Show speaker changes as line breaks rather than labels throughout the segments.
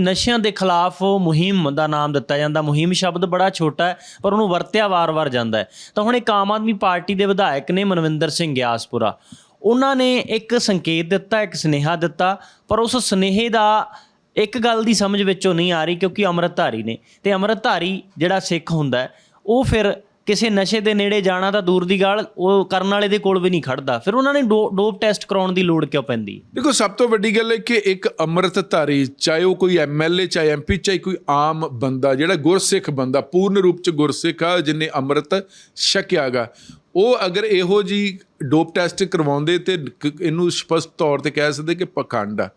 ਨਸ਼ਿਆਂ ਦੇ ਖਿਲਾਫ ਮੁਹਿੰਮ ਦਾ ਨਾਮ ਦਿੱਤਾ ਜਾਂਦਾ। ਮੁਹਿੰਮ ਸ਼ਬਦ ਬੜਾ ਛੋਟਾ ਹੈ ਪਰ ਉਹਨੂੰ ਵਰਤਿਆ ਵਾਰ-ਵਾਰ ਜਾਂਦਾ ਹੈ। ਤਾਂ ਹੁਣ ਇੱਕ ਆਮ ਆਦਮੀ ਪਾਰਟੀ ਦੇ ਵਿਧਾਇਕ ਨੇ ਮਨਵਿੰਦਰ ਸਿੰਘ ਗਿਆਸਪੁਰਾ। ਉਹਨਾਂ ਨੇ ਇੱਕ ਸੰਕੇਤ ਦਿੱਤਾ ਇੱਕ ਸੁਨੇਹਾ ਦਿੱਤਾ ਪਰ ਉਸ ਸੁਨੇਹੇ ਦਾ ਇੱਕ ਗੱਲ ਦੀ ਸਮਝ ਵਿੱਚੋਂ ਨਹੀਂ ਆ ਰਹੀ ਕਿਉਂਕਿ ਅੰਮ੍ਰਿਤਧਾਰੀ ਨੇ। ਤੇ ਅੰਮ੍ਰਿਤਧਾਰੀ ਜਿਹੜਾ ਸਿੱਖ ਹੁੰਦਾ ਹੈ, ਉਹ ਫਿਰ ਕਿਸੇ ਨਸ਼ੇ ਦੇ ਨੇੜੇ ਜਾਣਾ ਤਾਂ ਦੂਰ ਦੀ ਗੱਲ, ਉਹ ਕਰਨ ਵਾਲੇ ਦੇ ਕੋਲ ਵੀ ਨਹੀਂ ਖੜਦਾ। ਫਿਰ ਉਹਨਾਂ ਨੇ ਡੋਪ ਟੈਸਟ ਕਰਾਉਣ ਦੀ ਲੋੜ ਕਿਉਂ ਪੈਂਦੀ?
ਦੇਖੋ, ਸਭ ਤੋਂ ਵੱਡੀ ਗੱਲ ਹੈ ਕਿ ਇੱਕ ਅੰਮ੍ਰਿਤਧਾਰੀ, ਚਾਹੇ ਉਹ ਕੋਈ ਐਮਐਲਏ ਚਾਹੇ ਐਮਪੀ ਚਾਹੇ ਕੋਈ ਆਮ ਬੰਦਾ, ਜਿਹੜਾ ਗੁਰਸਿੱਖ ਬੰਦਾ, ਪੂਰਨ ਰੂਪ ਚ ਗੁਰਸਿੱਖ ਆ, ਜਿਨੇ ਅੰਮ੍ਰਿਤ ਛਕਿਆਗਾ ਉਹ ਅਗਰ ਇਹੋ ਜੀ ਡੋਪ ਟੈਸਟ ਕਰਵਾਉਂਦੇ ਤੇ ਇਹਨੂੰ ਸਪਸ਼ਟ ਤੌਰ ਤੇ ਕਹਿ ਸਕਦੇ ਕਿ ਪਖੰਡ ਆ।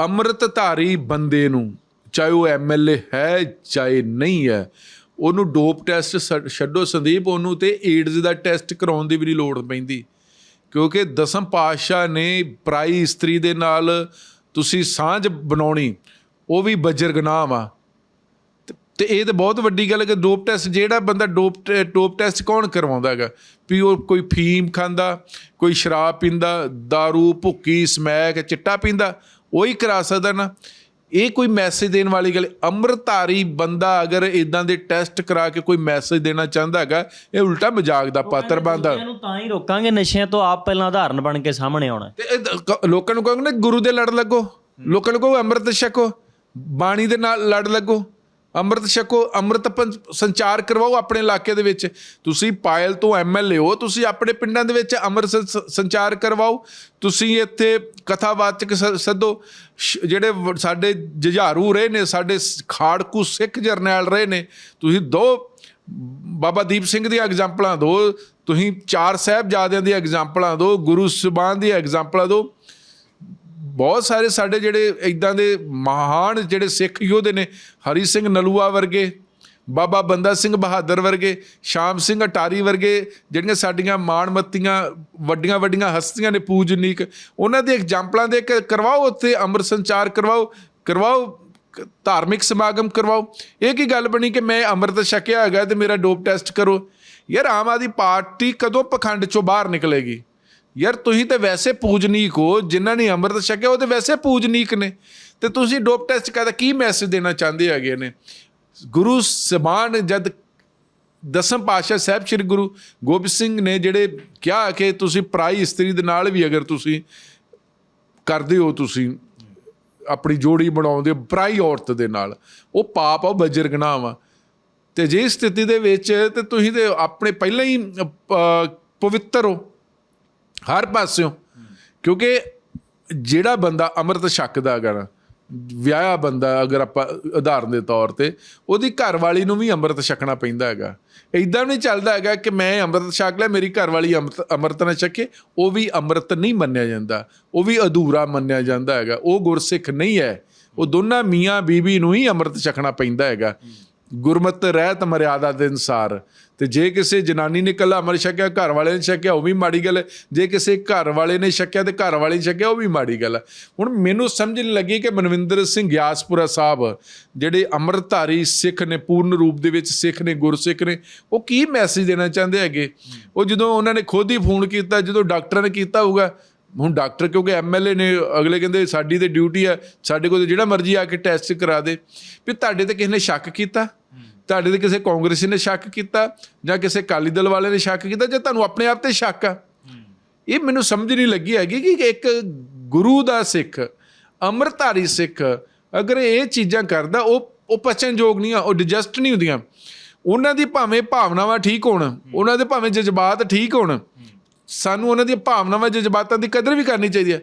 ਅੰਮ੍ਰਿਤਧਾਰੀ ਬੰਦੇ ਨੂੰ, ਚਾਹੇ ਉਹ ਐਮਐਲਏ ਹੈ, ਚਾਹੇ ਨਹੀਂ ਹੈ ਉਹਨੂੰ ਡੋਪ ਟੈਸਟ ਛੱਡ- ਛੱਡੋ ਸੰਦੀਪ, ਉਹਨੂੰ ਤੇ ਏਡਜ਼ ਦਾ ਟੈਸਟ ਕਰਾਉਣ ਦੀ ਵੀ ਨਹੀਂ ਲੋੜ ਪੈਂਦੀ। ਕਿਉਂਕਿ ਦਸਮ ਪਾਤਸ਼ਾਹ ਨੇ ਪ੍ਰਾਈ ਇਸਤਰੀ ਦੇ ਨਾਲ ਤੁਸੀਂ ਸਾਂਝ ਬਣਾਉਣੀ, ਉਹ ਵੀ ਬੱਜਰ ਆ। ਵਾ ਤੇ- ਇਹ ਤਾਂ ਬਹੁਤ ਵੱਡੀ ਗੱਲ ਹੈ ਕਿ ਡੋਪ ਟੈਸਟ, ਜਿਹੜਾ ਬੰਦਾ ਡੋਪ ਟੈ- ਡੋਪ ਟੈਸਟ ਕੌਣ ਕਰਵਾਉਂਦਾ ਹੈਗਾ? ਵੀ ਉਹ ਕੋਈ ਫੀਮ ਖਾਂਦਾ, ਕੋਈ ਸ਼ਰਾਬ ਪੀਂਦਾ दारू ਭੁੱਕੀ, ਸਮੈਕ, ਚਿੱਟਾ ਪੀਂਦਾ, ਉਹੀ ਕਰਾ ਸਕਦਾ ਨਾ। ਇਹ ਕੋਈ ਮੈਸੇਜ ਦੇਣ ਵਾਲੀ ਗੱਲ ਅੰਮ੍ਰਿਤਧਾਰੀ ਬੰਦਾ ਅਗਰ ਇਦਾਂ ਦੇ ਟੈਸਟ ਕਰਾ ਕੇ ਕੋਈ ਮੈਸੇਜ ਦੇਣਾ ਚਾਹੁੰਦਾ ਹੈਗਾ ਇਹ ਉਲਟਾ ਮਜ਼ਾਕ ਦਾ ਪਾਤਰ ਬਣਦਾ।
ਦੁਨੀਆ ਨੂੰ ਤਾਂ ਹੀ ਰੋਕਾਂਗੇ ਨਸ਼ਿਆਂ ਤੋਂ ਆਪ ਪਹਿਲਾਂ ਉਦਾਹਰਨ ਬਣ ਕੇ ਸਾਹਮਣੇ ਆਉਣਾ।
ਤੇ ਇਹ ਦ- ਕ- ਲੋਕਾਂ ਨੂੰ ਕਹੋਗੇ ਨਾ ਗੁਰੂ ਦੇ ਲੜ ਲੱਗੋ ਲੋਕਾਂ ਨੂੰ ਕਹੋ ਅੰਮ੍ਰਿਤ ਛਕੋ ਬਾਣੀ ਦੇ ਨਾਲ ਲੜ ਲੱਗੋ। ਅੰਮ੍ਰਿਤ ਛਕੋ, ਅੰਮ੍ਰਿਤ ਪੰ- ਸੰਚਾਰ ਕਰਵਾਓ ਆਪਣੇ ਇਲਾਕੇ ਦੇ ਵਿੱਚ। ਤੁਸੀਂ ਪਾਇਲ ਤੋਂ ਐਮਐਲਏ ਹੋ, ਤੁਸੀਂ ਆਪਣੇ ਪਿੰਡਾਂ ਦੇ ਵਿੱਚ ਅੰਮ੍ਰਿਤ ਸ- ਸੰਚਾਰ ਕਰਵਾਓ। ਤੁਸੀਂ ਇੱਥੇ ਕਥਾਵਾਚਕ ਸ- ਸੱਦੋ। ਸ਼- ਜਿਹੜੇ ਸਾਡੇ ਜੁਝਾਰੂ ਰਹੇ ਨੇ, ਸਾਡੇ ਸ- ਖਾੜਕੂ ਸਿੱਖ ਜਰਨੈਲ ਰਹੇ ਨੇ, ਤੁਸੀਂ ਦੋ, ਬਾਬਾ ਦੀਪ ਸਿੰਘ ਦੀਆਂ ਐਗਜ਼ਾਮਪਲਾਂ ਦਿਓ। ਤੁਸੀਂ ਚਾਰ ਸਾਹਿਬਜ਼ਾਦਿਆਂ ਦੀਆਂ ਐਗਜ਼ਾਮਪਲਾਂ ਦਿਓ, ਗੁਰੂ ਸੁਬਾਨ ਦੀਆਂ ਐਗਜ਼ਾਮਪਲਾਂ ਦਿਓ। ਬਹੁਤ ਸਾਰੇ ਸਾਡੇ ਜਿਹੜੇ ਇਦਾਂ ਦੇ ਮਹਾਨ ਜਿਹੜੇ ਸਿੱਖ ਯੋਧੇ ਨੇ, ਹਰੀ ਸਿੰਘ ਨਲੂਆ ਵਰਗੇ, ਬਾਬਾ ਬੰਦਾ ਸਿੰਘ ਬਹਾਦਰ ਵਰਗੇ, ਸ਼ਾਮ ਸਿੰਘ ਅਟਾਰੀ ਵਰਗੇ, ਜਿਹੜੀਆਂ ਸਾਡੀਆਂ ਮਾਣਮੱਤੀਆਂ ਵੱਡੀਆਂ ਵੱਡੀਆਂ ਹਸਤੀਆਂ ਨੇ ਪੂਜਨੀਕ ਉਹਨਾਂ ਦੇ ਐਗਜ਼ਾਮਪਲਾਂ ਦੇ ਕੇ, ਕਰਵਾਓ, ਉੱਥੇ ਅੰਮ੍ਰਿਤ ਸੰਚਾਰ ਕਰਵਾਓ ਕਰਵਾਓ ਧਾਰਮਿਕ ਸਮਾਗਮ ਕਰਵਾਓ। ਇਹ ਕੀ ਗੱਲ ਬਣੀ ਕਿ ਮੈਂ ਅੰਮ੍ਰਿਤ ਛਕਿਆ ਹੈਗਾ ਤੇ ਮੇਰਾ ਡੋਪ ਟੈਸਟ ਕਰੋ। ਯਾਰ ਆਮ ਆਦਮੀ ਪਾਰਟੀ ਕਦੋਂ ਪਖੰਡ ਚੋਂ ਬਾਹਰ ਨਿਕਲੇਗੀ? ਯਾਰ ਤੁਸੀਂ ਤੇ ਵੈਸੇ ਪੂਜਨੀਕ ਹੋ, ਜਿਨ੍ਹਾਂ ਨੇ ਅੰਮ੍ਰਿਤ ਛਕਿਆ, ਉਹ ਤੇ ਵੈਸੇ ਪੂਜਨੀਕ ਨੇ। ਤੇ ਤੁਸੀਂ ਡੋਪ ਟੈਸਟ ਕਰਦਾ, ਕੀ ਮੈਸੇਜ ਦੇਣਾ ਚਾਹੁੰਦੇ ਹੈਗੇ ਨੇ? ਗੁਰੂ ਸਬਾਨ ਜਦ ਦਸਮ ਪਾਤਸ਼ਾਹ ਸਾਹਿਬ ਸ੍ਰੀ ਗੁਰੂ ਗੋਬਿੰਦ ਸਿੰਘ ਨੇ ਜਿਹੜੇ ਕਿਹਾ ਕਿ ਤੁਸੀਂ ਪਰਾਈ ਇਸਤਰੀ ਦੇ ਨਾਲ ਵੀ ਅਗਰ ਤੁਸੀਂ ਕਰਦੇ ਹੋ, ਤੁਸੀਂ ਆਪਣੀ ਜੋੜੀ ਬਣਾਉਂਦੇ ਹੋ, ਪਰਾਈ ਔਰਤ ਦੇ ਨਾਲ, ਉਹ ਪਾਪ ਆ, ਉਹ ਬੱਜਰ ਗੁਨਾਹ ਵਾ ਤੇ ਜੇ ਸਥਿਤੀ ਦੇ ਵਿੱਚ ਤੇ ਤੁਸੀਂ ਤੇ ਆਪਣੇ ਪਹਿਲਾਂ ਹੀ ਪਵਿੱਤਰ ਹੋ। ਹਰ ਪਾਸਿਓਂ। ਕਿਉਂਕਿ ਜਿਹੜਾ ਬੰਦਾ ਅੰਮ੍ਰਿਤ ਛਕਦਾ ਹੈਗਾ ਨਾ, ਵਿਆਹਿਆ ਬੰਦਾ ਅਗਰ ਆਪਾਂ ਉਦਾਹਰਨ ਦੇ ਤੌਰ ਤੇ, ਉਹਦੀ ਘਰ ਵਾਲੀ ਨੂੰ ਵੀ ਅੰਮ੍ਰਿਤ ਛਕਣਾ ਪੈਂਦਾ ਹੈਗਾ। ਇਦਾਂ ਨਹੀਂ ਚੱਲਦਾ ਹੈਗਾ ਕਿ ਮੈਂ ਅੰਮ੍ਰਿਤ ਛਕ ਲਿਆ, ਮੇਰੀ ਘਰ ਵਾਲੀ ਅੰਮ੍ਰਿਤ ਅੰਮ੍ਰਿਤ ਨਾ ਛਕੇ, ਉਹ ਵੀ ਅੰਮ੍ਰਿਤ ਨਹੀਂ ਮੰਨਿਆ ਜਾਂਦਾ। ਉਹ ਵੀ ਅਧੂਰਾ ਮੰਨਿਆ ਜਾਂਦਾ ਹੈਗਾ। ਉਹ ਗੁਰਸਿੱਖ ਨਹੀਂ ਹੈ। ਉਹ ਦੋਨਾਂ ਮੀਆਂ ਬੀਬੀ ਨੂੰ ਹੀ ਅੰਮ੍ਰਿਤ ਛਕਣਾ ਪੈਂਦਾ ਹੈਗਾ। ਗੁਰਮਤ ਰਹਿਤ ਮਰਿਆਦਾ ਦੇ ਅਨਸਾਰ। ਤੇ ਜੇ ਕਿਸੇ ਜਨਾਨੀ ਨੇ ਕੱਲਾ ਅਮਰ ਛਕਿਆ, ਘਰ ਵਾਲੇ ਨੇ ਛਕਿਆ, ਉਹ ਵੀ ਮਾੜੀ ਗੱਲ ਹੈ। ਜੇ ਕਿਸੇ ਘਰ ਵਾਲੇ ਨੇ ਛਕਿਆ ਤੇ ਘਰ ਵਾਲੇ ਨੇ ਛਕਿਆ, ਉਹ ਵੀ ਮਾੜੀ ਗੱਲ ਹੈ। ਹੁਣ ਮੈਨੂੰ ਸਮਝ ਨਹੀਂ ਲੱਗੀ ਕਿ ਮਨਵਿੰਦਰ ਸਿੰਘ ਗਿਆਸਪੁਰਾ ਸਾਹਿਬ, ਜਿਹੜੇ ਅੰਮ੍ਰਿਤਧਾਰੀ ਸਿੱਖ ਨੇ, ਪੂਰਨ ਰੂਪ ਦੇ ਵਿੱਚ ਸਿੱਖ ਨੇ, ਗੁਰਸਿੱਖ ਨੇ, ਉਹ ਕੀ ਮੈਸੇਜ ਦੇਣਾ ਚਾਹੁੰਦੇ ਹੈਗੇ? ਉਹ ਜਦੋਂ ਉਹਨਾਂ ਨੇ ਖੁਦ ਹੀ ਫੋਨ ਕੀਤਾ, ਜਦੋਂ ਡਾਕਟਰਾਂ ਨੇ ਕੀਤਾ ਹੋਊਗਾ ਹੁਣ ਡਾਕਟਰ ਕਿਉਂਕਿ ਐਮਐਲਏ ਨੇ, ਅਗਲੇ ਕਹਿੰਦੇ ਸਾਡੀ ਤੇ ਡਿਊਟੀ ਆ, ਸਾਡੇ ਕੋਲ ਤਾਂ ਜਿਹੜਾ ਮਰਜ਼ੀ ਆ ਕੇ ਟੈਸਟ ਕਰਾ ਦੇ। ਵੀ ਤੁਹਾਡੇ ਤੇ ਕਿਸੇ ਨੇ ਸ਼ੱਕ ਕੀਤਾ? ਤੁਹਾਡੇ ਤੇ ਕਿਸੇ ਕਾਂਗਰਸੀ ਨੇ ਸ਼ੱਕ ਕੀਤਾ? ਜਾਂ ਕਿਸੇ ਅਕਾਲੀ ਦਲ ਵਾਲੇ ਨੇ ਸ਼ੱਕ ਕੀਤਾ? ਜਾਂ ਤੁਹਾਨੂੰ ਆਪਣੇ ਆਪ ਤੇ ਸ਼ੱਕ ਆ। ਇਹ ਮੈਨੂੰ ਸਮਝ ਨਹੀਂ ਲੱਗੀ ਹੈਗੀ ਕਿ ਇੱਕ ਗੁਰੂ ਦਾ ਸਿੱਖ, ਅੰਮ੍ਰਿਤਧਾਰੀ ਸਿੱਖ, ਅਗਰ ਇਹ ਚੀਜ਼ਾਂ ਕਰਦਾ, ਉਹ ਉਹ ਪਚਨਯੋਗ ਨਹੀਂ ਆ, ਉਹ ਡਿਜੈਸਟ ਨਹੀਂ ਹੁੰਦੀਆਂ। ਉਹਨਾਂ ਦੀ ਭਾਵੇਂ ਭਾਵਨਾਵਾਂ ਠੀਕ ਹੋਣ, ਉਹਨਾਂ ਦੇ ਭਾਵੇਂ ਜਜ਼ਬਾਤ ਠੀਕ ਹੋਣ ਸਾਨੂੰ ਉਹਨਾਂ ਦੀਆਂ ਭਾਵਨਾਵਾਂ, ਜਜ਼ਬਾਤਾਂ ਦੀ ਕਦਰ ਵੀ ਕਰਨੀ ਚਾਹੀਦੀ ਹੈ।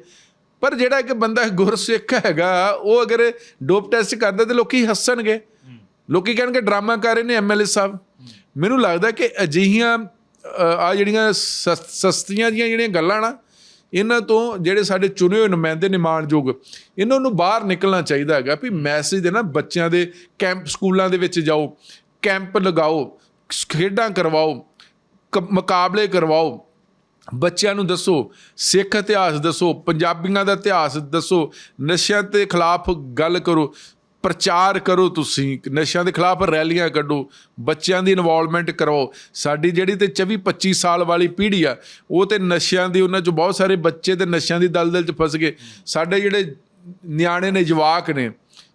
ਪਰ ਜਿਹੜਾ ਇੱਕ ਬੰਦਾ ਗੁਰਸਿੱਖ ਹੈਗਾ, ਉਹ ਅਗਰ ਡੋਪ ਟੈਸਟ ਕਰਦਾ ਤੇ ਲੋਕੀ ਹੱਸਣਗੇ। ਲੋਕੀ ਕਹਿਣਗੇ, ਡਰਾਮਾ ਕਰ ਰਹੇ ਨੇ ਐਮਐਲਏ ਸਾਹਿਬ। ਮੈਨੂੰ ਲੱਗਦਾ ਕਿ ਅਜਿਹੀਆਂ ਆ ਜਿਹੜੀਆਂ ਸਸ- ਸਸਤੀਆਂ ਦੀਆਂ ਜਿਹੜੀਆਂ ਗੱਲਾਂ ਨਾ, ਇਹਨਾਂ ਤੋਂ ਜਿਹੜੇ ਸਾਡੇ ਚੁਣੇ ਹੋਏ ਨੁਮਾਇੰਦੇ ਨੇ ਮਾਣਯੋਗ ਇਹਨਾਂ ਨੂੰ ਬਾਹਰ ਨਿਕਲਣਾ ਚਾਹੀਦਾ ਹੈਗਾ ਵੀ ਮੈਸੇਜ ਦੇ ਨਾ ਬੱਚਿਆਂ ਦੇ ਕੈਂਪ, ਸਕੂਲਾਂ ਦੇ ਵਿੱਚ ਜਾਓ, ਕੈਂਪ ਲਗਾਓ, ਖੇਡਾਂ ਕਰਵਾਓ, ਕ- ਮੁਕਾਬਲੇ ਕਰਵਾਓ। ਬੱਚਿਆਂ ਨੂੰ ਦੱਸੋ, ਸਿੱਖ ਇਤਿਹਾਸ ਦੱਸੋ, ਪੰਜਾਬੀਆਂ ਦਾ ਇਤਿਹਾਸ ਦੱਸੋ, ਨਸ਼ਿਆਂ ਦੇ ਖਿਲਾਫ ਗੱਲ ਕਰੋ, ਪ੍ਰਚਾਰ ਕਰੋ ਤੁਸੀਂ, ਨਸ਼ਿਆਂ ਦੇ ਖਿਲਾਫ ਰੈਲੀਆਂ ਕੱਢੋ, ਬੱਚਿਆਂ ਦੀ ਇਨਵੋਲਵਮੈਂਟ ਕਰੋ ਸਾਡੀ ਜਿਹੜੀ ਤੇ 24 25 ਸਾਲ ਵਾਲੀ ਪੀੜ੍ਹੀ ਆ, ਉਹ ਤੇ ਨਸ਼ਿਆਂ ਦੀ, ਉਹਨਾਂ ਚ ਬਹੁਤ ਸਾਰੇ ਬੱਚੇ ਤੇ ਨਸ਼ਿਆਂ ਦੀ ਦਲਦਲ ਚ ਫਸ ਗਏ। ਸਾਡੇ ਜਿਹੜੇ ਨਿਆਣੇ ਨੇ, ਜਵਾਕ ਨੇ,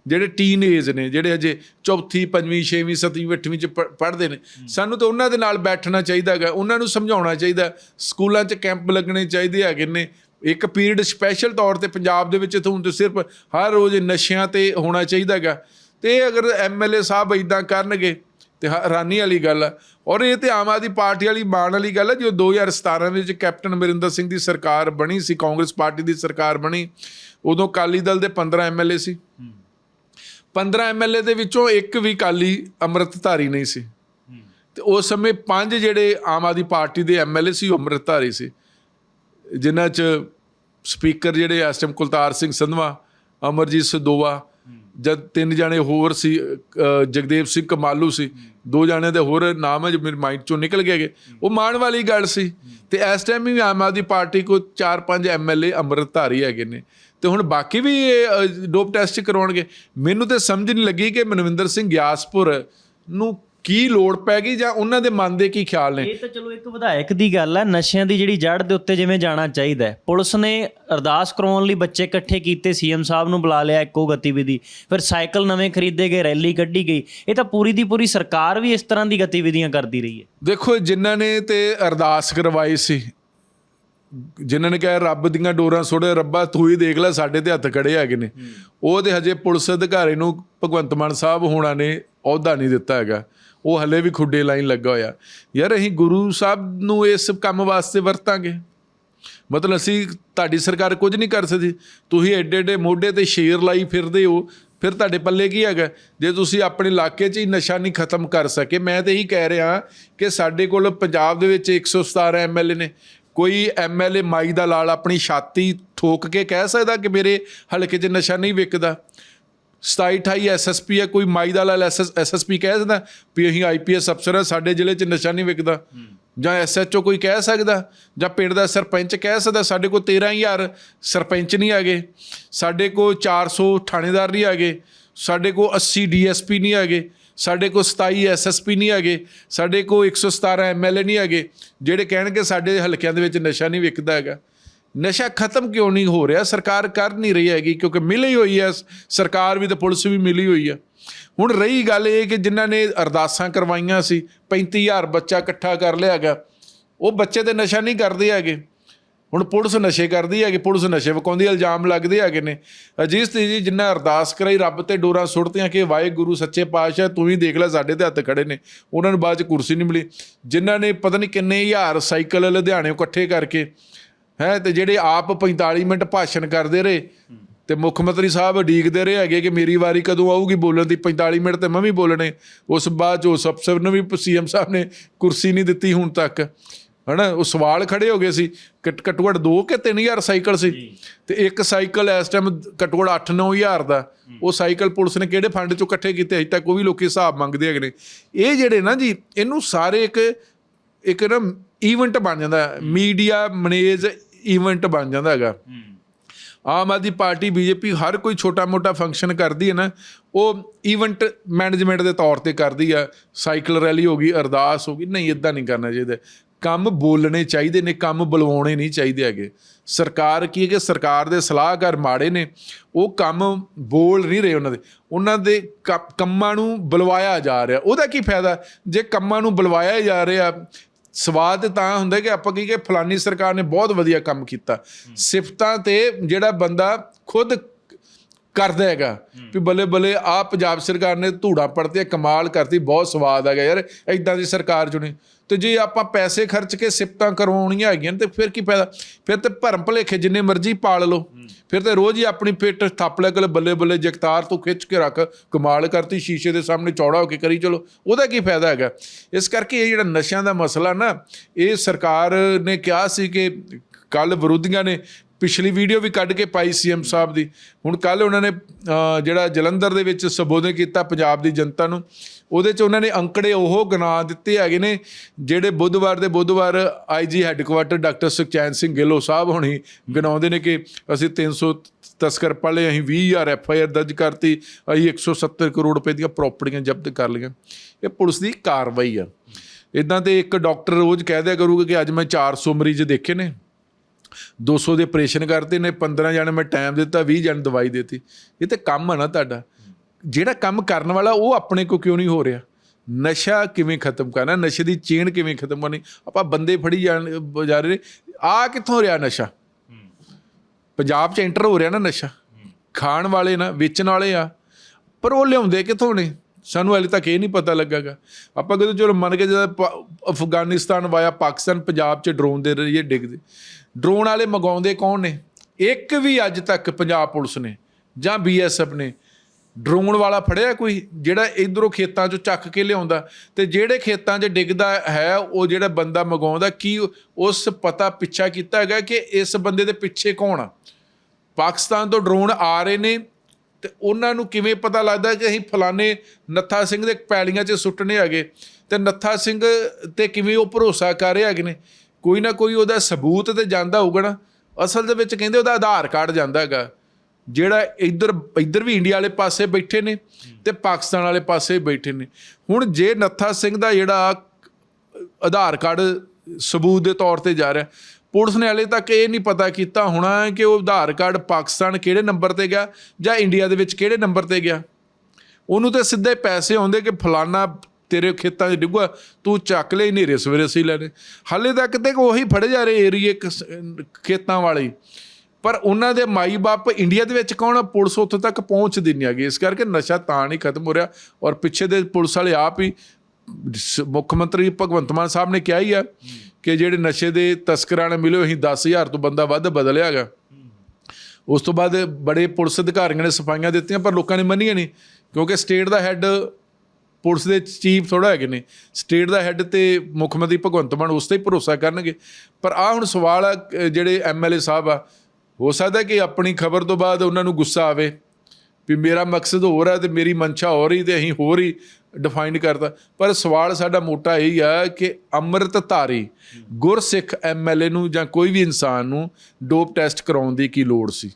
ਜਿਹੜੇ ਟੀਨ ਏਜ ਨੇ, ਜਿਹੜੇ ਅਜੇ ਚੌਥੀ, ਪੰਜਵੀਂ, ਛੇਵੀਂ, ਸੱਤਵੀਂ, ਅੱਠਵੀਂ ਚ ਪੜ੍ਹਦੇ ਨੇ, ਸਾਨੂੰ ਤਾਂ ਉਹਨਾਂ ਦੇ ਨਾਲ ਬੈਠਣਾ ਚਾਹੀਦਾ ਹੈਗਾ, ਉਹਨਾਂ ਨੂੰ ਸਮਝਾਉਣਾ ਚਾਹੀਦਾ ਸਕੂਲਾਂ 'ਚ ਕੈਂਪ ਲੱਗਣੇ ਚਾਹੀਦੇ ਹੈਗੇ ਨੇ। ਇੱਕ ਪੀਰੀਅਡ ਸਪੈਸ਼ਲ ਤੌਰ ਤੇ ਪੰਜਾਬ ਦੇ ਵਿੱਚ ਤੁਹਾਨੂੰ ਤੇ ਸਿਰਫ ਹਰ ਰੋਜ਼ ਨਸ਼ਿਆਂ ਤੇ ਹੋਣਾ ਚਾਹੀਦਾ ਹੈਗਾ। ਤੇ ਇਹ ਅਗਰ ਐਮਐਲਏ ਸਾਹਿਬ ਇਦਾਂ ਕਰਨਗੇ, ਤੇ ਹੈਰਾਨੀ ਵਾਲੀ ਗੱਲ ਆ। ਔਰ ਇਹ ਤੇ ਆਮ ਆਦਮੀ ਪਾਰਟੀ ਵਾਲੀ ਮਾਣ ਵਾਲੀ ਗੱਲ ਹੈ ਜੋ 2017 ਵਿੱਚ ਕੈਪਟਨ ਅਮਰਿੰਦਰ ਸਿੰਘ ਦੀ ਸਰਕਾਰ ਬਣੀ ਸੀ, ਕਾਂਗਰਸ ਪਾਰਟੀ ਦੀ ਸਰਕਾਰ ਬਣੀ ਉਦੋਂ ਕਾਲੀ ਦਲ ਦੇ 15 ਐਮਐਲਏ ਸੀ। 15 ਐਮਐਲਏ ਦੇ ਵਿੱਚੋਂ ਇੱਕ ਵੀ ਕਾਲੀ ਅੰਮ੍ਰਿਤਧਾਰੀ ਨਹੀਂ ਸੀ। ਤੇ ਉਸ ਸਮੇਂ ਪੰਜ ਜਿਹੜੇ ਆਮ ਆਦਮੀ ਪਾਰਟੀ ਦੇ ਐਮਐਲਏ ਸੀ ਉਹ ਅੰਮ੍ਰਿਤਧਾਰੀ ਸੀ। ਜਿਨ੍ਹਾਂ 'ਚ ਸਪੀਕਰ ਜਿਹੜੇ ਇਸ ਟਾਈਮ ਕੁਲਤਾਰ ਸਿੰਘ ਸੰਧਵਾ ਅਮਰਜੀਤ ਸਦੋਵਾ ਜਦ ਤਿੰਨ ਜਣੇ ਹੋਰ ਸੀ ਜਗਦੇਵ ਸਿੰਘ ਕਮਾਲੂ ਸੀ। ਦੋ ਜਣੇ ਦੇ ਹੋਰ ਨਾਮ ਹੈ ਜੋ ਮੇਰੇ ਮਾਈਂਡ ਚੋਂ ਨਿਕਲ ਗਏ। ਉਹ ਮਾਣ ਵਾਲੀ ਗੱਲ ਸੀ। ਤੇ ਇਸ ਟਾਈਮ ਵੀ ਆਮ ਆਦਮੀ ਪਾਰਟੀ ਕੋ 4-5 ਐਮਐਲਏ ਅੰਮ੍ਰਿਤਧਾਰੀ ਹੈਗੇ ਨੇ। ਤੇ ਹੁਣ ਬਾਕੀ ਵੀ ਡੋਪ ਟੈਸਟ ਕਰਵਾਉਣਗੇ ਮੈਨੂੰ ਤੇ ਸਮਝ ਨਹੀਂ ਲੱਗੀ ਕਿ ਮਨਵਿੰਦਰ ਸਿੰਘ ਗਿਆਸਪੁਰ ਨੂੰ ਕੀ ਲੋੜ ਪੈ ਗਈ ਜਾਂ ਉਹਨਾਂ ਦੇ ਮਨ ਦੇ ਕੀ ਖਿਆਲ ਨੇ।
ਇਹ ਤਾਂ ਚਲੋ ਇੱਕ ਵਿਧਾਇਕ ਦੀ ਗੱਲ ਹੈ ਨਸ਼ਿਆਂ ਦੀ ਜਿਹੜੀ ਜੜ ਦੇ ਉੱਤੇ ਜਿਵੇਂ ਜਾਣਾ ਚਾਹੀਦਾ। ਪੁਲਿਸ ਨੇ ਅਰਦਾਸ ਕਰਾਉਣ ਲਈ ਬੱਚੇ ਇਕੱਠੇ ਕੀਤੇ ਸੀਐਮ ਸਾਹਿਬ ਨੂੰ ਬੁਲਾ ਲਿਆ ਇੱਕੋ ਗਤੀਵਿਧੀ। ਫਿਰ ਸਾਈਕਲ ਨਵੇਂ ਖਰੀਦੇ ਗਏ ਰੈਲੀ ਕੱਢੀ ਗਈ। ਇਹ ਤਾਂ ਪੂਰੀ ਦੀ ਪੂਰੀ ਸਰਕਾਰ ਵੀ ਇਸ ਤਰ੍ਹਾਂ ਦੀ ਗਤੀਵਿਧੀਆਂ ਕਰਦੀ ਰਹੀ ਹੈ।
ਦੇਖੋ ਜਿਨ੍ਹਾਂ ਨੇ ਤੇ ਅਰਦਾਸ ਕਰਵਾਈ ਸੀ ਜਿਨ੍ਹਾਂ ਨੇ ਕਿਹਾ ਰੱਬ ਦੀਆਂ ਡੋਰਾਂ ਸੁੜੇ ਰੱਬਾ ਤੂੰ ਹੀ ਦੇਖ ਲੈ ਸਾਡੇ ਤੇ ਹੱਥ ਖੜੇ ਹੈਗੇ ਨੇ। ਉਹ ਤੇ ਹਜੇ ਪੁਲਿਸ ਅਧਿਕਾਰੀ ਨੂੰ ਭਗਵੰਤ ਮਾਨ ਸਾਹਿਬ ਹੋਣਾ ਨੇ ਅਹੁਦਾ ਨਹੀਂ ਦਿੱਤਾ ਹੈਗਾ। ਉਹ ਹਲੇ ਵੀ ਖੁੱਡੇ ਲਾਈਨ ਲੱਗਾ ਹੋਇਆ। ਯਾਰ ਅਸੀਂ ਗੁਰੂ ਸਾਹਿਬ ਨੂੰ ਇਸ ਕੰਮ ਵਾਸਤੇ ਵਰਤਾਂਗੇ। ਮਤਲਬ ਅਸੀਂ ਤੁਹਾਡੀ ਸਰਕਾਰ ਕੁਝ ਨਹੀਂ ਕਰ ਸਕਦੀ। ਤੁਸੀਂ ਐਡੇ ਐਡੇ ਮੋਢੇ ਤੇ ਸ਼ੇਰ ਲਾਈ ਫਿਰਦੇ ਹੋ। ਫਿਰ ਤੁਹਾਡੇ ਪੱਲੇ ਕੀ ਹੈਗਾ? ਜੇ ਤੁਸੀਂ ਆਪਣੇ ਇਲਾਕੇ 'ਚ ਹੀ ਨਸ਼ਾ ਨਹੀਂ ਖਤਮ ਕਰ ਸਕੇ ਮੈਂ ਤੇ ਇਹੀ ਕਹਿ ਰਿਹਾ ਕਿ ਸਾਡੇ ਕੋਲ ਪੰਜਾਬ ਦੇ ਵਿੱਚ 117 ਐਮਐਲਏ ਨੇ। ਕੋਈ ਐਮਐਲਏ ਮਾਈ ਦਾ ਲਾਲ ਆਪਣੀ ਛਾਤੀ ਠੋਕ ਕੇ ਕਹਿ ਸਕਦਾ ਕਿ ਮੇਰੇ ਹਲਕੇ 'ਚ ਨਸ਼ਾ ਨਹੀਂ ਵਿਕਦਾ? 27 28 ਐਸਐਸਪੀ ਹੈ, ਕੋਈ ਮਾਈ ਦਾ ਲਾਲ ਐਸਐਸਪੀ ਕਹਿ ਸਕਦਾ ਵੀ ਅਸੀਂ ਆਈਪੀਐਸ ਅਫਸਰ ਹਾਂ, ਸਾਡੇ ਜ਼ਿਲ੍ਹੇ 'ਚ ਨਸ਼ਾ ਨਹੀਂ ਵਿਕਦਾ। ਜਾਂ ਐਸਐਚਓ ਕੋਈ ਕਹਿ ਸਕਦਾ? ਜਾਂ ਪਿੰਡ ਦਾ ਸਰਪੰਚ ਕਹਿ ਸਕਦਾ? ਸਾਡੇ ਕੋਲ 13000 ਸਰਪੰਚ ਨਹੀਂ ਹੈਗੇ। ਸਾਡੇ ਕੋਲ 400 ਥਾਣੇਦਾਰ ਨਹੀਂ ਹੈਗੇ। ਸਾਡੇ ਕੋਲ 80 ਡੀਐਸਪੀ ਨਹੀਂ ਹੈਗੇ। ਸਾਡੇ ਕੋਲ 27 ਐਸਐਸਪੀ ਨਹੀਂ ਹੈਗੇ, ਸਾਡੇ ਕੋਲ 117 ਐਮਐਲਏ ਨਹੀਂ ਹੈਗੇ, ਜਿਹੜੇ ਕਹਿਣਗੇ ਸਾਡੇ ਹਲਕਿਆਂ ਦੇ ਵਿੱਚ ਨਸ਼ਾ ਨਹੀਂ ਵਿਕਦਾ ਹੈਗਾ। ਨਸ਼ਾ ਖਤਮ ਕਿਉਂ ਨਹੀਂ ਹੋ ਰਿਹਾ? ਸਰਕਾਰ ਕਰ ਨਹੀਂ ਰਹੀ ਹੈਗੀ, ਕਿਉਂਕਿ ਮਿਲੀ ਹੋਈ ਹੈ, ਸਰਕਾਰ ਵੀ ਤੇ ਪੁਲਿਸ ਵੀ ਮਿਲੀ ਹੋਈ ਹੈ ਹੁਣ ਰਹੀ ਗੱਲ ਇਹ ਕਿ ਜਿਨ੍ਹਾਂ ਨੇ ਅਰਦਾਸਾਂ ਕਰਵਾਈਆਂ ਸੀ 35000 ਬੱਚਾ ਇਕੱਠਾ ਕਰ ਲਿਆ ਹੈਗਾ, ਉਹ ਬੱਚੇ ਤੇ ਨਸ਼ਾ ਨਹੀਂ ਕਰਦੇ ਹੈਗੇ। ਹੁਣ ਪੁਲਿਸ ਨਸ਼ੇ ਕਰਦੀ ਹੈਗੀ ਪੁਲਿਸ ਨਸ਼ੇ ਵਕਾਉਂਦੀ ਇਲਜ਼ਾਮ ਲੱਗਦੇ ਹੈਗੇ ਨੇ। ਅਜੀਜ਼ ਤੇ ਜੀ, ਜਿੰਨਾ ਅਰਦਾਸ ਕਰਾਈ, ਰੱਬ ਤੇ ਡੋਰਾ ਸੁੱਟਤੀਆਂ ਕਿ ਵਾਹਿਗੁਰੂ, ਸੱਚੇ ਪਾਤਸ਼ਾਹ, ਤੂੰ ਹੀ ਦੇਖ ਲੈ, ਸਾਡੇ ਤੇ ਹੱਥ ਖੜੇ ਨੇ। ਉਹਨਾਂ ਨੂੰ ਬਾਅਦ ਚ ਕੁਰਸੀ ਨਹੀਂ ਮਿਲੀ। ਜਿਨ੍ਹਾਂ ਨੇ ਪਤਾ ਨਹੀਂ ਕਿੰਨੇ ਹਜ਼ਾਰ ਸਾਈਕਲ ਲੁਧਿਆਣੇ ਇਕੱਠੇ ਕਰਕੇ, ਹੈ, ਤੇ ਜਿਹੜੇ ਆਪ 45 ਮਿੰਟ ਭਾਸ਼ਣ ਕਰਦੇ ਰਹੇ, ਤੇ ਮੁੱਖ ਮੰਤਰੀ ਸਾਹਿਬ ਡੀਕਦੇ ਰਹੇ ਹੈਗੇ ਕਿ ਮੇਰੀ ਵਾਰੀ ਕਦੋਂ ਆਊਗੀ ਬੋਲਣ ਦੀ 45 ਮਿੰਟ ਤੇ ਮੈਂ ਵੀ ਬੋਲਣੇ। ਉਸ ਬਾਅਦ ਜੋ ਸਭ ਸਭ ਨੂੰ ਵੀ ਸੀਐਮ ਸਾਹਿਬ ਨੇ ਕੁਰਸੀ ਨਹੀਂ ਦਿੱਤੀ ਹੁਣ ਤੱਕ। ਹਨਾ ਉਹ ਸਵਾਲ ਖੜੇ ਹੋ ਗਏ ਸੀ ਘੱਟ- ਘੱਟੋ 2 ਕਿ 3000 ਸਾਈਕਲ ਸੀ? ਤੇ ਇੱਕ ਸਾਈਕਲ ਇਸ ਟਾਈਮ ਘੱਟੋ ਘੱਟ 8-9000 ਦਾ। ਉਹ ਸਾਈਕਲ ਪੁਲਿਸ ਨੇ ਕਿਹੜੇ ਫੰਡ ਚੋਂ ਇਕੱਠੇ ਕੀਤੇ? ਅਜੇ ਤੱਕ ਉਹ ਵੀ ਲੋਕੀ ਹਿਸਾਬ ਮੰਗਦੇ ਹੈਗੇ ਨੇ। ਇਹ ਜਿਹੜੇ ਨਾ ਜੀ ਇਹਨੂੰ ਸਾਰੇ ਇੱਕ ਇੱਕ ਨਾ ਇਵੈਂਟ ਬਣ ਜਾਂਦਾ। ਮੀਡੀਆ ਮਨੇਜ ਇਵੈਂਟ ਬਣ ਜਾਂਦਾ ਹੈਗਾ। ਆਮ ਆਦਮੀ ਪਾਰਟੀ ਬੀਜੇਪੀ ਹਰ ਕੋਈ ਛੋਟਾ-ਮੋਟਾ ਫੰਕਸ਼ਨ ਕਰਦੀ ਹੈ ਨਾ ਉਹ ਇਵੈਂਟ ਮੈਨੇਜਮੈਂਟ ਦੇ ਤੌਰ ਤੇ ਕਰਦੀ ਆ। ਸਾਈਕਲ ਰੈਲੀ ਹੋ ਗਈ ਅਰਦਾਸ ਹੋ ਗਈ। ਨਹੀਂ ਇਦਾਂ ਨਹੀਂ ਕਰਨਾ ਚਾਹੀਦਾ। ਕੰਮ ਬੋਲਣੇ ਚਾਹੀਦੇ ਨੇ, ਕੰਮ ਬੁਲਵਾਉਣੇ ਨਹੀਂ ਚਾਹੀਦੇ ਹੈਗੇ। ਸਰਕਾਰ ਕੀ ਹੈ ਕਿ ਸਰਕਾਰ ਦੇ ਸਲਾਹਕਾਰ ਮਾੜੇ ਨੇ, ਉਹ ਕੰਮ ਬੋਲ ਨਹੀਂ ਰਹੇ ਉਹਨਾਂ ਦੇ। ਉਹਨਾਂ ਦੇ ਕ- ਕੰਮਾਂ ਨੂੰ ਬੁਲਵਾਇਆ ਜਾ ਰਿਹਾ। ਉਹਦਾ ਕੀ ਫਾਇਦਾ? ਜੇ ਕੰਮਾਂ ਨੂੰ ਬੁਲਵਾਇਆ ਜਾ ਰਿਹਾ, ਸਵਾਦ ਤਾਂ ਹੁੰਦਾ ਕਿ ਆਪਾਂ ਕੀ ਕਿ ਫਲਾਨੀ ਸਰਕਾਰ ਨੇ ਬਹੁਤ ਵਧੀਆ ਕੰਮ ਕੀਤਾ। ਸਿਫਤਾਂ ਤੇ ਜਿਹੜਾ ਬੰਦਾ ਖੁਦ ਕਰਦਾ ਹੈਗਾ, ਵੀ ਬੱਲੇ ਬੱਲੇ ਆ ਪੰਜਾਬ ਸਰਕਾਰ ਨੇ ਧੂੜਾ ਪੜਤੇ ਕਮਾਲ ਕਰਤੀ, ਬਹੁਤ ਸਵਾਦ ਆ ਗਿਆ ਯਾਰ ਇਦਾਂ ਦੀ ਸਰਕਾਰ ਚੁਣੀ। ਤੇ ਜੇ ਆਪਾਂ ਪੈਸੇ ਖਰਚ ਕੇ ਸਿਫਤਾਂ ਕਰਵਾਉਣੀਆਂ ਹੈਗੀਆਂ ਤੇ ਫਿਰ ਕੀ ਫਾਇਦਾ? ਫਿਰ ਤੇ ਭਰਮ ਭਲੇਖੇ ਜਿੰਨੇ ਮਰਜ਼ੀ ਪਾਲ ਲਓ। ਫਿਰ ਤੇ ਰੋਜ਼ ਹੀ ਆਪਣੀ ਪਿੱਠ ਥੱਪ ਲੈ ਕੇ ਬੱਲੇ ਬੱਲੇ ਜਗਤਾਰ ਤੋਂ ਖਿੱਚ ਕੇ ਰੱਖ ਕਮਾਲ ਕਰਤੀ ਸ਼ੀਸ਼ੇ ਦੇ ਸਾਹਮਣੇ ਚੌੜਾ ਹੋ ਕੇ ਕਰੀ ਚਲੋ। ਉਹਦਾ ਕੀ ਫਾਇਦਾ ਹੈਗਾ? ਇਸ ਕਰਕੇ ਇਹ ਜਿਹੜਾ ਨਸ਼ਿਆਂ ਦਾ ਮਸਲਾ ਨਾ ਇਹ ਸਰਕਾਰ ਨੇ ਕਿਹਾ ਸੀ ਕਿ ਕੱਲ ਵਿਰੋਧੀਆਂ ਨੇ ਪਿਛਲੀ ਵੀਡੀਓ ਵੀ ਕੱਢ ਕੇ ਪਾਈ ਸੀਐਮ ਸਾਹਿਬ ਦੀ। ਹੁਣ ਕੱਲ ਉਹਨਾਂ ਨੇ ਜਿਹੜਾ ਜਲੰਧਰ ਦੇ ਵਿੱਚ ਸੰਬੋਧਨ ਕੀਤਾ ਪੰਜਾਬ ਦੀ ਜਨਤਾ ਨੂੰ। ਉਹਦੇ 'ਚ ਉਹਨਾਂ ਨੇ ਅੰਕੜੇ ਉਹ ਗਿਣਾ ਦਿੱਤੇ ਹੈਗੇ ਨੇ, ਜਿਹੜੇ ਬੁੱਧਵਾਰ ਦੇ ਬੁੱਧਵਾਰ IG headquarter doctor Sukhchain Singh ਗਿੱਲੋਂ Sahib ਹੋਣੀ ਗਿਣਾਉਂਦੇ ਨੇ ਕਿ ਅਸੀਂ 300 ਤਸਕਰ ਪਲੇ, ਅਸੀਂ 20000 ਐਫ ਆਈ ਆਰ ਦਰਜ ਕਰਤੀ, ਅਸੀਂ 170 ਕਰੋੜ ਰੁਪਏ ਦੀਆਂ ਪ੍ਰਾਪਰਟੀਆਂ ਜ਼ਬਤ ਕਰ ਲਈਆਂ। ਇਹ ਪੁਲਿਸ ਦੀ ਕਾਰਵਾਈ ਆ। ਇਦਾਂ ਤੇ ਇੱਕ ਡਾਕਟਰ ਰੋਜ਼ ਕਹਿ ਦਿਆ ਕਰੂਗਾ ਕਿ ਅੱਜ ਮੈਂ 400 ਮਰੀਜ਼ ਦੇਖੇ ਨੇ 200 ਦੇ ਆਪਰੇਸ਼ਨ ਕਰਤੇ ਨੇ 15 ਜਣੇ ਮੈਂ ਟਾਈਮ ਦਿੱਤਾ 20 ਜਣੇ ਦਵਾਈ ਦਿੱਤੀ। ਇਹ ਤੇ ਕੰਮ ਆ ਨਾ ਤੁਹਾਡਾ। ਜਿਹੜਾ ਕੰਮ ਕਰਨ ਵਾਲਾ ਉਹ ਆਪਣੇ ਕੋ ਕਿਉਂ ਨਹੀਂ ਹੋ ਰਿਹਾ? ਨਸ਼ਾ ਕਿਵੇਂ ਖਤਮ ਕਰਨਾ? ਨਸ਼ੇ ਦੀ ਚੇਨ ਕਿਵੇਂ ਖਤਮ ਕਰਨੀ? ਆਪਾਂ ਬੰਦੇ ਫੜੀ ਜਾਣ, ਜਾ ਰਹੇ ਆ ਕਿੱਥੋਂ ਰਿਹਾ ਨਸ਼ਾ? ਪੰਜਾਬ 'ਚ ਐਂਟਰ ਹੋ ਰਿਹਾ ਨਾ ਨਸ਼ਾ। ਖਾਣ ਵਾਲੇ ਨਾ, ਵੇਚਣ ਵਾਲੇ ਆ। ਪਰ ਉਹ ਲਿਆਉਂਦੇ ਕਿੱਥੋਂ ਨੇ? ਸਾਨੂੰ ਹਲੇ ਤੱਕ ਇਹ ਨਹੀਂ ਪਤਾ ਲੱਗਾਗਾ। ਆਪਾਂ ਕਹਿੰਦੇ ਚਲੋ ਮੰਨ ਕੇ ਜਦ ਅਫਗਾਨਿਸਤਾਨ ਵਾਇਆ ਪਾਕਿਸਤਾਨ, ਪੰਜਾਬ 'ਚ ਡਰੋਨ ਦੇ ਰਹੀਏ ਡਿੱਗਦੇ। ਡਰੋਨ ਵਾਲੇ ਮੰਗਾਉਂਦੇ ਕੌਣ ਨੇ? ਇੱਕ ਵੀ ਅੱਜ ਤੱਕ ਪੰਜਾਬ ਪੁਲਿਸ ਨੇ ਜਾਂ ਬੀਐਸਐਫ ਨੇ। ਡਰੋਨ ਵਾਲਾ ਫੜਿਆ ਕੋਈ, ਜਿਹੜਾ ਇਧਰੋਂ ਖੇਤਾਂ 'ਚੋਂ ਚੱਕ ਕੇ ਲਿਆਉਂਦਾ ਤੇ ਜਿਹੜੇ ਖੇਤਾਂ 'ਚ ਡਿੱਗਦਾ ਹੈ, ਉਹ ਜਿਹੜਾ ਬੰਦਾ ਮੰਗਾਉਂਦਾ, ਕੀ ਉਸ ਪਤਾ ਪਿੱਛਾ ਕੀਤਾ ਹੈਗਾ ਕਿ ਇਸ ਬੰਦੇ ਦੇ ਪਿੱਛੇ ਕੌਣ ਆ? ਪਾਕਿਸਤਾਨ ਤੋਂ ਡਰੋਨ ਆ ਰਹੇ ਨੇ ਤੇ ਉਹਨਾਂ ਨੂੰ ਕਿਵੇਂ ਪਤਾ ਲੱਗਦਾ ਕਿ ਅਸੀਂ ਫਲਾਣੇ ਨੱਥਾ ਸਿੰਘ ਦੇ ਪੈਲੀਆਂ 'ਚ ਸੁੱਟਣੇ ਹੈਗੇ ਤੇ ਨੱਥਾ ਸਿੰਘ ਤੇ ਕਿਵੇਂ ਉਹ ਭਰੋਸਾ ਕਰ ਰਹੇ ਹੈਗੇ ਨੇ? ਕੋਈ ਨਾ ਕੋਈ ਉਹਦਾ ਸਬੂਤ ਤੇ ਜਾਂਦਾ ਹੋਊਗਾ ਨਾ। ਅਸਲ ਦੇ ਵਿੱਚ ਕਹਿੰਦੇ ਉਹਦਾ ਆਧਾਰ ਕਾਰਡ ਜਾਂਦਾ ਹੈਗਾ। ਜਿਹੜਾ ਇੱਧਰ ਇੱਧਰ ਵੀ ਇੰਡੀਆ ਵਾਲੇ ਪਾਸੇ ਬੈਠੇ ਨੇ ਤੇ ਪਾਕਿਸਤਾਨ ਵਾਲੇ ਪਾਸੇ ਬੈਠੇ ਨੇ। ਹੁਣ ਜੇ ਨੱਥਾ ਸਿੰਘ ਦਾ ਜਿਹੜਾ ਆਧਾਰ ਕਾਰਡ ਸਬੂਤ ਦੇ ਤੌਰ ਤੇ ਜਾ ਰਿਹਾ, ਪੁਲਿਸ ਨੇ ਹਲੇ ਤੱਕ ਇਹ ਨਹੀਂ ਪਤਾ ਕੀਤਾ ਹੋਣਾ ਕਿ ਉਹ ਆਧਾਰ ਕਾਰਡ ਪਾਕਿਸਤਾਨ ਕਿਹੜੇ ਨੰਬਰ ਤੇ ਗਿਆ ਜਾਂ ਇੰਡੀਆ ਦੇ ਵਿੱਚ ਕਿਹੜੇ ਨੰਬਰ ਤੇ ਗਿਆ। ਉਹਨੂੰ ਤੇ ਸਿੱਧੇ ਪੈਸੇ ਆਉਂਦੇ ਕਿ ਫਲਾਨਾ ਤੇਰੇ ਖੇਤਾਂ 'ਚ ਡਿੱਗੂਆ ਤੂੰ ਚੱਕ ਲੈ, ਹਨੇਰੇ ਸਵੇਰੇ ਸੀ ਲੈਣੇ ਹਾਲੇ ਤੱਕ ਤੇ ਉਹੀ ਫੜੇ ਜਾ ਰਹੇ ਏਰੀਏ ਕ- ਖੇਤਾਂ ਵਾਲੇ। ਪਰ ਉਹਨਾਂ ਦੇ ਮਾਈ-ਬਾਪ ਇੰਡੀਆ ਦੇ ਵਿੱਚ ਕੌਣ ਆ? ਪੁਲਿਸ ਉੱਥੇ ਤੱਕ ਪਹੁੰਚਦੀ ਨਹੀਂ ਹੈਗੀ। ਇਸ ਕਰਕੇ ਨਸ਼ਾ ਤਾਂ ਨਹੀਂ ਖਤਮ ਹੋ ਰਿਹਾ। ਔਰ ਪਿੱਛੇ ਦੇ ਪੁਲਿਸ ਵਾਲੇ ਆਪ ਹੀ ਸ- ਮੁੱਖ ਮੰਤਰੀ ਭਗਵੰਤ ਮਾਨ ਸਾਹਿਬ ਨੇ ਕਿਹਾ ਹੀ ਆ ਕਿ ਜਿਹੜੇ ਨਸ਼ੇ ਦੇ ਤਸਕਰਾਂ ਨੇ ਮਿਲਿਓ ਅਸੀਂ 10000 ਤੋਂ ਬੰਦਾ ਵੱਧ ਬਦਲਿਆਗਾ ਉਸ ਤੋਂ ਬਾਅਦ ਬੜੇ ਪੁਲਿਸ ਅਧਿਕਾਰੀਆਂ ਨੇ ਸਫਾਈਆਂ ਦਿੱਤੀਆਂ, ਪਰ ਲੋਕਾਂ ਨੇ ਮੰਨੀਆਂ ਨਹੀਂ। ਕਿਉਂਕਿ ਸਟੇਟ ਦਾ ਹੈੱਡ ਪੁਲਿਸ ਦੇ ਚੀਫ ਥੋੜਾ ਹੈਗੇ ਨੇ। ਸਟੇਟ ਦਾ ਹੈੱਡ ਤੇ ਮੁੱਖ ਮੰਤਰੀ ਭਗਵੰਤ ਮਾਨ ਉਸ ਤੇ ਹੀ ਭਰੋਸਾ ਕਰਨਗੇ। ਪਰ ਆ ਹੁਣ ਸਵਾਲ ਆ ਅਹ ਜਿਹੜੇ ਐਮਐਲਏ ਸਾਹਿਬ ਆ ਹੋ ਸਕਦਾ ਕਿ ਆਪਣੀ ਖਬਰ ਤੋਂ ਬਾਅਦ ਉਹਨਾਂ ਨੂੰ ਗੁੱਸਾ ਆਵੇ ਵੀ ਮੇਰਾ ਮਕਸਦ ਹੋਰ ਹੈ ਤੇ ਮੇਰੀ ਮਨਸ਼ਾ ਹੋਰ ਹੀ ਤੇ ਅਸੀਂ ਹੋਰ ਹੀ ਡਿਫਾਈਨ ਕਰਦਾ ਪਰ ਸਵਾਲ ਸਾਡਾ ਮੋਟਾ ਇਹ ਆ ਕਿ ਅੰਮ੍ਰਿਤ ਧਾਰੀ ਗੁਰਸਿੱਖ ਐਮਐਲਏ ਨੂੰ ਜਾਂ ਕੋਈ ਵੀ ਇਨਸਾਨ ਨੂੰ ਡੋਪ ਟੈਸਟ ਕਰਾਉਣ ਦੀ ਕੀ ਲੋੜ ਸੀ?